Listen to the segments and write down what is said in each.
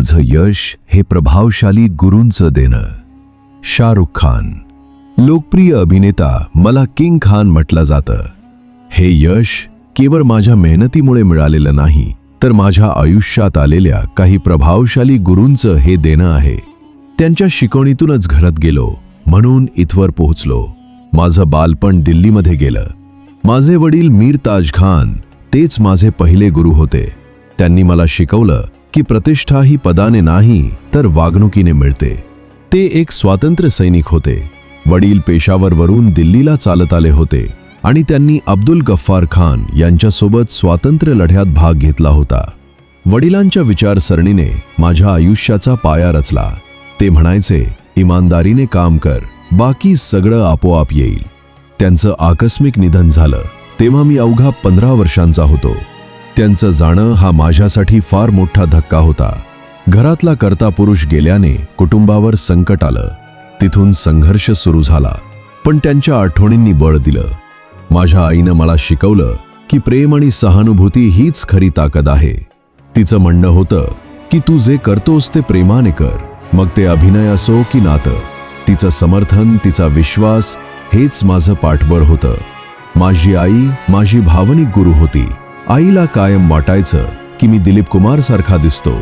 माझं यश हे प्रभावशाली गुरूंचं देणं. शाहरुख खान. लोकप्रिय अभिनेता मला किंग खान म्हटलं जातं. हे यश केवळ माझ्या मेहनतीमुळे मिळालेलं नाही तर माझ्या आयुष्यात आलेल्या काही प्रभावशाली गुरूंचं हे देणं आहे. त्यांच्या शिकवणीतूनच घरत गेलो म्हणून इथवर पोहोचलो. माझं बालपण दिल्लीमध्ये गेलं. माझे वडील मीर ताज खान तेच माझे पहिले गुरु होते. त्यांनी मला शिकवलं की प्रतिष्ठा ही पदाने नाही तर वागणुकीने मिळते. ते एक स्वातंत्र्य सैनिक होते. वडील पेशावरवरून दिल्लीला चालत आले होते आणि त्यांनी अब्दुल गफ्फार खान यांच्यासोबत स्वातंत्र्य लढ्यात भाग घेतला होता. वडिलांच्या विचारसरणीने माझ्या आयुष्याचा पाया रचला. ते म्हणायचे इमानदारीने काम कर बाकी सगळं आपोआप येईल. त्यांचं आकस्मिक निधन झालं. तेव्हा मी अवघा पंधरा वर्षांचा होतो. त्यांचं जाणं हा माझ्यासाठी फार मोठा धक्का होता. घरातला कर्ता पुरुष गेल्याने कुटुंबावर संकट आलं. तिथून संघर्ष सुरू झाला. पण त्यांच्या आठवणींनी बळ दिलं. माझ्या आईनं मला शिकवलं की प्रेम आणि सहानुभूती हीच खरी ताकद आहे. तिचं म्हणणं होतं की तू जे करतोस ते प्रेमाने कर. मग ते अभिनय असो की नातं. तिचं समर्थन तिचा विश्वास हेच माझं पाठबळ होतं. माझी आई माझी भावनिक गुरु होती. आईला कायम वाटायचं की मी दिलीप कुमार सारखा दिसतो.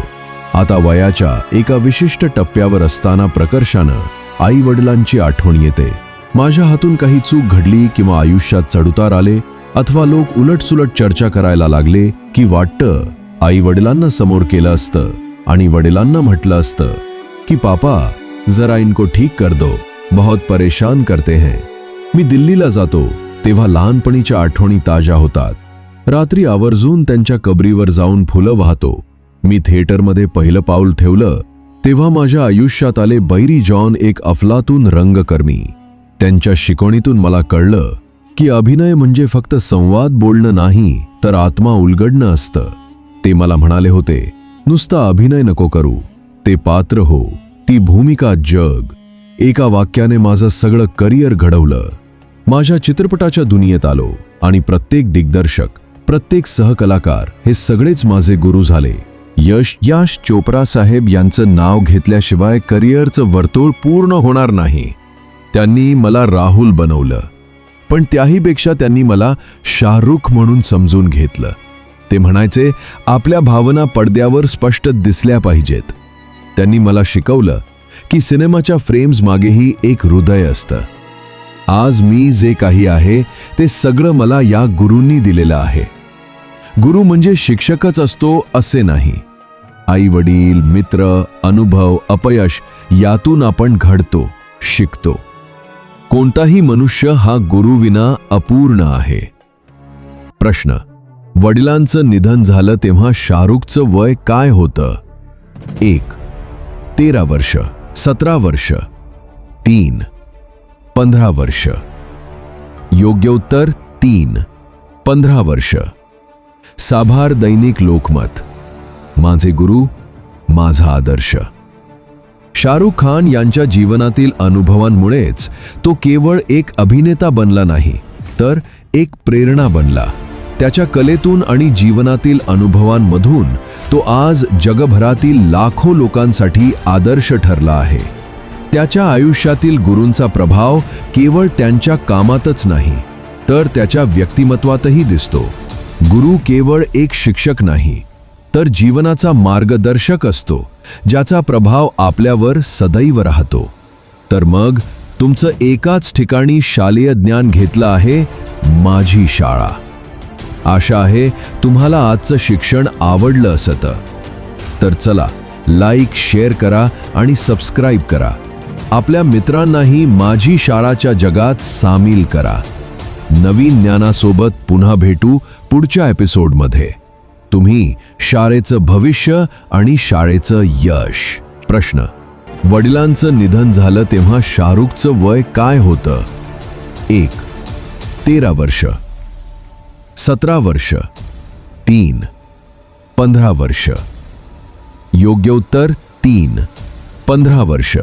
आता वयाच्या एका विशिष्ट टप्प्यावर असताना प्रकर्षानं आई वडिलांची आठवण येते. माझ्या हातून काही चूक घडली किंवा आयुष्यात चढउतार आले अथवा लोक उलटसुलट चर्चा करायला लागले की वाटतं आई वडिलांना समोर केलं असतं आणि वडिलांना म्हटलं असतं की पापा जरा इनको ठीक कर दो बहुत परेशान करते हैं. मी दिल्लीला जातो तेव्हा लहानपणीच्या आठवणी ताज्या होतात. रात्री आवर्जून त्यांच्या कबरीवर जाऊन फुलं वाहतो. मी थिएटरमध्ये पहिलं पाऊल ठेवलं तेव्हा माझ्या आयुष्यात आले बैरी जॉन एक अफलातून रंगकर्मी. त्यांच्या शिकवणीतून मला कळलं की अभिनय म्हणजे फक्त संवाद बोलणं नाही तर आत्मा उलगडणं असतं. ते मला म्हणाले होते नुसता अभिनय नको करू ते पात्र हो ती भूमिका जग. एका वाक्याने माझं सगळं करिअर घडवलं. माझ्या चित्रपटाच्या दुनियेत आलो आणि प्रत्येक दिग्दर्शक प्रत्येक सहकलाकार हे सगळेच माझे गुरु झाले. यश यश चोप्रा साहेब यांचं नाव घेतल्याशिवाय करिअरचं वर्तुळ पूर्ण होणार नाही. त्यांनी मला राहुल बनवलं. पण त्याहीपेक्षा त्यांनी मला शाहरुख म्हणून समजून घेतलं. ते म्हणायचे आपल्या भावना पडद्यावर स्पष्ट दिसल्या पाहिजेत. त्यांनी मला शिकवलं की सिनेमाच्या फ्रेम्स मागेही एक हृदय असतं. आज मी जे काही आहे ते सगळं मला या गुरूंनी दिलेलं आहे. गुरु म्हणजे शिक्षकच असतो असे नाही. आई वडील मित्र अनुभव अपयश यातून आपण घडतो शिकतो. कोणताही मनुष्य हा गुरुविना अपूर्ण आहे. प्रश्न. वडिलांचं निधन झालं तेव्हा शाहरुखचं वय काय होतं? एक. तेरा वर्ष. सतरा वर्ष. तीन. पंधरा वर्ष. योग्य उत्तर तीन. पंधरा वर्ष. साभार दैनिक लोकमत. माझे गुरु माझा आदर्श. शाहरुख खान यांच्या जीवनातील अनुभवांमुळेच तो केवळ एक अभिनेता बनला नाही तर एक प्रेरणा बनला. त्याच्या कलेतून आणि जीवनातील अनुभवांमधून तो आज जगभरातील लाखो लोकांसाठी आदर्श ठरला आहे. त्याच्या आयुष्यातील गुरूंचा प्रभाव केवळ त्यांच्या कामातच नाही तर त्याच्या व्यक्तिमत्वातही दिसतो. गुरु केवळ एक शिक्षक नाही तर जीवनाचा मार्गदर्शक असतो ज्याचा प्रभाव आपल्यावर सदैव राहतो. तर मग तुमचं एकाच ठिकाणी शालेय ज्ञान घेतलं आहे माझी शाळा. आशा आहे तुम्हाला आजचं शिक्षण आवडलं असतं. तर चला लाईक शेअर करा आणि सबस्क्राईब करा. आपल्या मित्रांनाही माझी शाळाच्या जगात सामील करा. नवीन ज्ञानासोबत पुन्हा भेटू पुढच्या एपिसोडमध्ये. तुम्ही शाळेचं भविष्य आणि शाळेचं यश. प्रश्न. वडिलांचं निधन झालं तेव्हा शाहरुखचं वय काय होतं? एक. तेरा वर्ष. सतरा वर्ष. तीन. पंधरा वर्ष. योग्य उत्तर तीन. पंधरा वर्ष.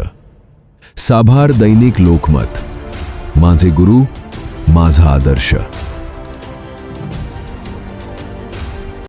साभार दैनिक लोकमत. माझे गुरु माझा आदर्श.